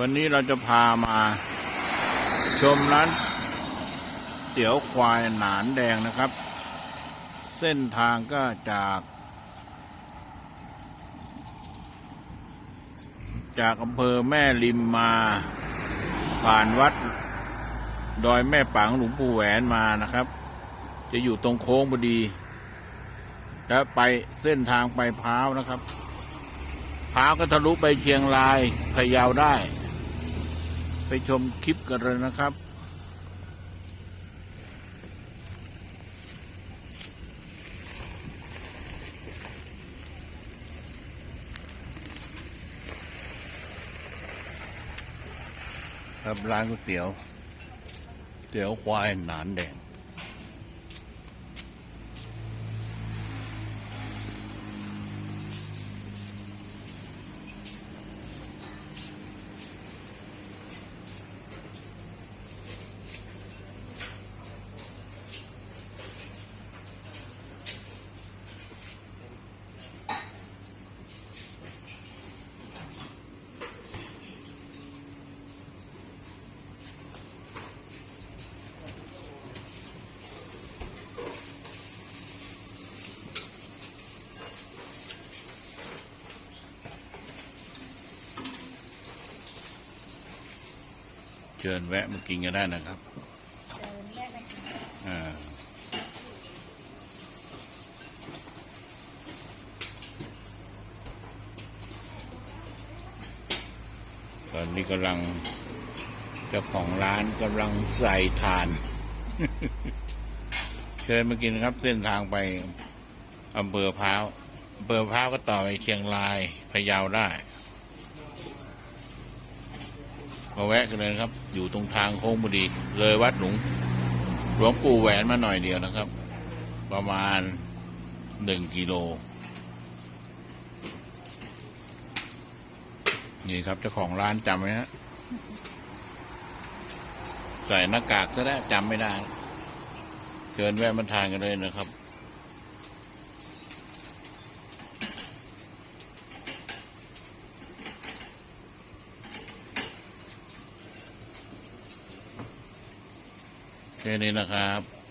วันนี้เราจะพามาชมร้านเตี๋ยวควายหนานแดงนะครับ เส้นทางก็จาก จากอำเภอแม่ริมมา ผ่านวัด ดอยแม่ปังหลวงปู่แหวนมานะครับ จะอยู่ตรงโค้งพอดี แล้วไปเส้นทางไปพร้าวนะครับพร้าวก็ทะลุไปเชียงรายพะเยาได้ ชมคลิปกันเลยนะครับ ครับร้านก๋วยเตี๋ยว เตี๋ยวควายหนานแดง ชิญแวะมากินกันได้นะครับอ่าตอนนี้กำลังเจ้าของร้านกำลังใส่ทาน เชิญมากินครับเส้นทางไปอำเภอพร้าวอำเภอพร้าวก็ต่อไปเชียงรายพะเยาได้ มาแวะกันเลยนะครับ อยู่ตรงทางโค้งพอดีเลยวัดหลวงหลวงปู่แหวนมาหน่อยเดียวนะครับ ประมาณหนึ่งกิโลนี่ครับเจ้าของร้านจำไหมฮะใส่หน้ากากซะแล้วจำไม่ได้เชิญแวะมาทานกันเลยนะครับ แค่นี้นะครับ